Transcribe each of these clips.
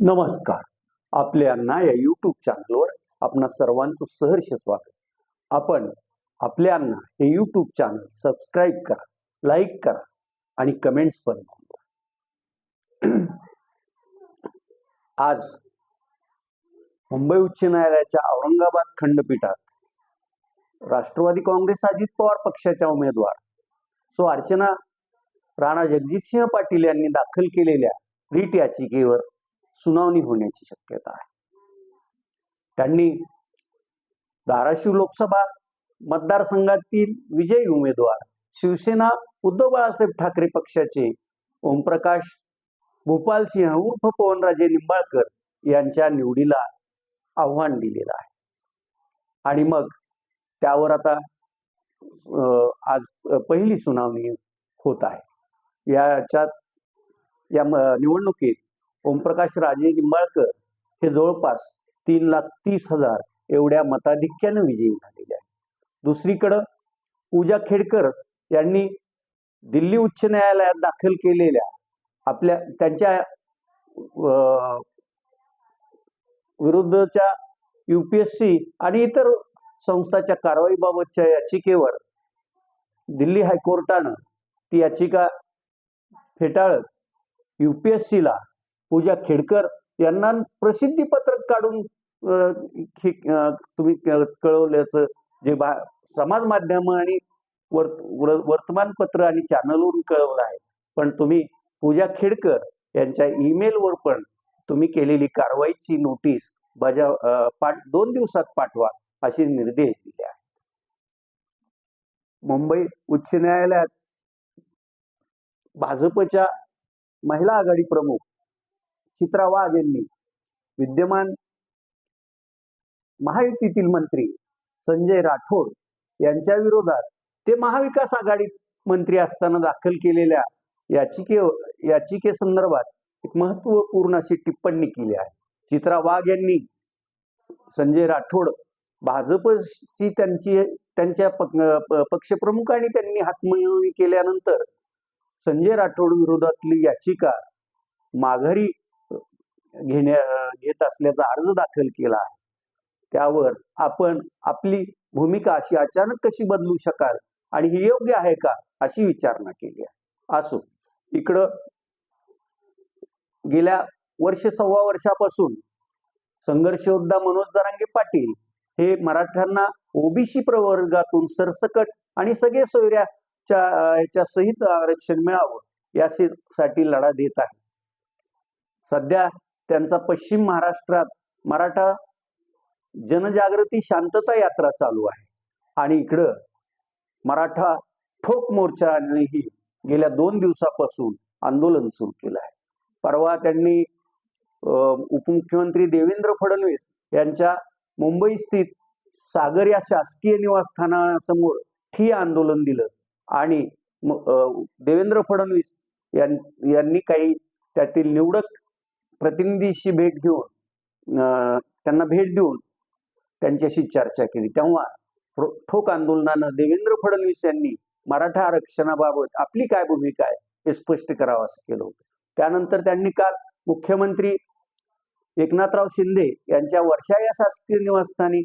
नमस्कार. आपल्यांना या यूट्यूब चॅनलवर आपणा सर्वांचं सहर्ष स्वागत. आपण आपल्यांना हे यूट्यूब चॅनल सबस्क्राईब करा लाईक करा आणि कमेंट्स पण नोंदवा. आज मुंबई उच्च न्यायालयाच्या औरंगाबाद खंडपीठात राष्ट्रवादी काँग्रेस अजित पवार पक्षाच्या उमेदवार सो अर्चना राणा जगजितसिंह पाटील यांनी दाखल केलेल्या रीट याचिकेवर सुनावणी होण्याची शक्यता आहे. त्यांनी धाराशिव लोकसभा मतदारसंघातील विजयी उमेदवार शिवसेना उद्धव बाळासाहेब ठाकरे पक्षाचे ओमप्रकाश भूपालसिंह उर्फ पवनराजे निंबाळकर यांच्या निवडीला आव्हान दिलेलं आहे. आणि मग त्यावर आता अं, आज पहिली सुनावणी होत आहे. याच्यात या निवडणुकीत ओमप्रकाश राजे निंबाळकर हे जवळपास तीन लाख तीस हजार एवढ्या मताधिक्यानं विजयी झालेले आहे दुसरीकडं पूजा खेडकर यांनी दिल्ली उच्च न्यायालयात दाखल केलेल्या आपल्या त्यांच्या अं, विरुद्धच्या युपीएससी आणि इतर संस्थाच्या कारवाईबाबतच्या याचिकेवर दिल्ली हायकोर्टानं ती याचिका फेटाळत युपीएससीला पूजा खेडकर यांना प्रसिद्धी पत्रक काढून तुम्ही कळवल्याचं जे बा समाज माध्यम आणि वर्त वर- वर्तमानपत्र आणि चॅनलवरून कळवलं आहे. पण तुम्ही पूजा खेडकर यांच्या ईमेलवर पण तुम्ही केलेली कारवाईची नोटीस बजाव पाठ दोन दिवसात पाठवा असे निर्देश दिले आहेत. मुंबई उच्च न्यायालयात भाजपच्या महिला आघाडी प्रमुख चित्रा वाघ यांनी विद्यमान महायुतीतील मंत्री संजय राठोड यांच्या विरोधात ते महाविकास आघाडीत मंत्री असताना दाखल केलेल्या याचिके याचिकेसंदर्भात एक महत्त्वपूर्ण अशी टिप्पणी केली आहे. चित्रा वाघ यांनी संजय राठोड भाजपची त्यांची त्यांच्या पक्षप्रमुखांनी त्यांनी हातमिळवणी केल्यानंतर संजय राठोड विरोधातली याचिका माघारी घेण्या घेत असल्याचा अर्ज दाखल केला आहे. त्यावर आपण आपली भूमिका अशी अचानक कशी बदलू शकाल आणि हे योग्य आहे का अशी विचारणा केली आहे. असो इकडं गेल्या वर्ष सव्वा वर्षापासून संघर्ष योद्धा मनोज जरांगे पाटील हे मराठ्यांना ओबीसी प्रवर्गातून सरसकट आणि सगळे सोयऱ्याच्या अं, ह्याच्या सहित आरक्षण मिळावं यासाठी लढा देत आहे. सध्या त्यांचा पश्चिम महाराष्ट्रात मराठा जनजागृती शांतता यात्रा चालू आहे. आणि इकडं मराठा ठोक मोर्चानेही गेल्या दोन दिवसापासून आंदोलन सुरू केलं आहे. परवा त्यांनी उपमुख्यमंत्री देवेंद्र फडणवीस यांच्या मुंबई स्थित सागर या शासकीय निवासस्थानासमोर ठी आंदोलन दिलं आणि देवेंद्र फडणवीस यां- यांनी काही त्यातील निवडक प्रतिनिधीशी भेट घेऊन अं, त्यांना भेट देऊन त्यांच्याशी चर्चा केली. तेव्हा ठोक आंदोलनानं देवेंद्र फडणवीस यांनी मराठा आरक्षणाबाबत आपली काय भूमिका आहे हे स्पष्ट करावं असं केलं होतं. त्यानंतर त्यांनी काल मुख्यमंत्री एकनाथराव शिंदे यांच्या वर्षा या शासकीय निवासस्थानी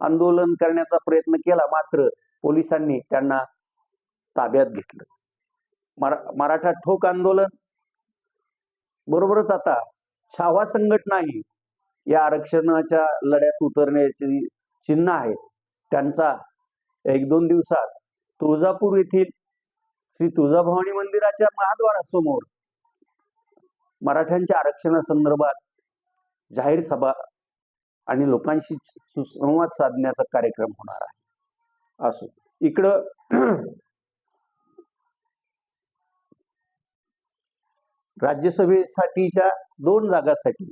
आंदोलन करण्याचा प्रयत्न केला मात्र पोलिसांनी त्यांना ताब्यात घेतलं. मरा मराठा ठोक आंदोलन बरोबरच आता छावा संघटनाही या आरक्षणाच्या लढ्यात उतरण्याची चिन्ह आहे त्यांचा एक दोन दिवसात तुळजापूर येथील श्री तुळजाभवानी मंदिराच्या महाद्वारासमोर मराठ्यांच्या आरक्षणासंदर्भात जाहीर सभा आणि लोकांशी सुसंवाद साधण्याचा कार्यक्रम होणार आहे. असो. इकडं राज्यसभेसाठीच्या दोन जागासाठी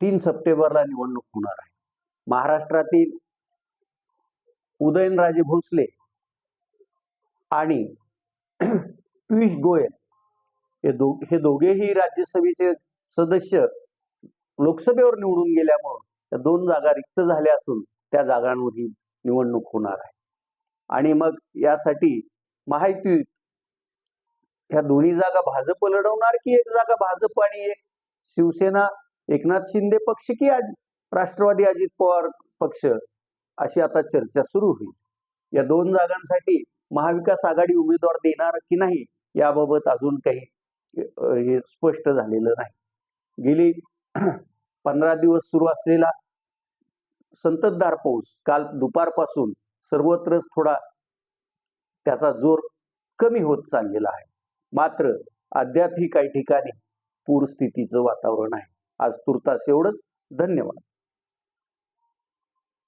तीन सप्टेंबरला निवडणूक होणार आहे. महाराष्ट्रातील उदयनराजे भोसले आणि पियुष गोयल हे दो हे दोघेही राज्यसभेचे सदस्य लोकसभेवर निवडून गेल्यामुळं त्या दोन जागा रिक्त झाल्या असून त्या जागांवर ही निवडणूक होणार आहे. आणि मग यासाठी माहिती ह्या दोन्ही जागा भाजप लढवणार की एक जागा भाजप आणि एक शिवसेना एकनाथ शिंदे पक्ष की राष्ट्रवादी अजित पवार पक्ष? अशी आता चर्चा सुरू होईल. या दोन जागांसाठी महाविकास आघाडी उमेदवार देणार की नाही याबाबत अजून काही हे स्पष्ट झालेलं नाही. गेली पंधरा दिवस सुरू असलेला संततधार पाऊस काल दुपारपासून सर्वत्रच थोडा त्याचा जोर कमी होत चाललेला आहे. मात्र अद्यापही काही ठिकाणी पूरस्थितीचं वातावरण आहे. आज तुर्तास एवढंच. धन्यवाद.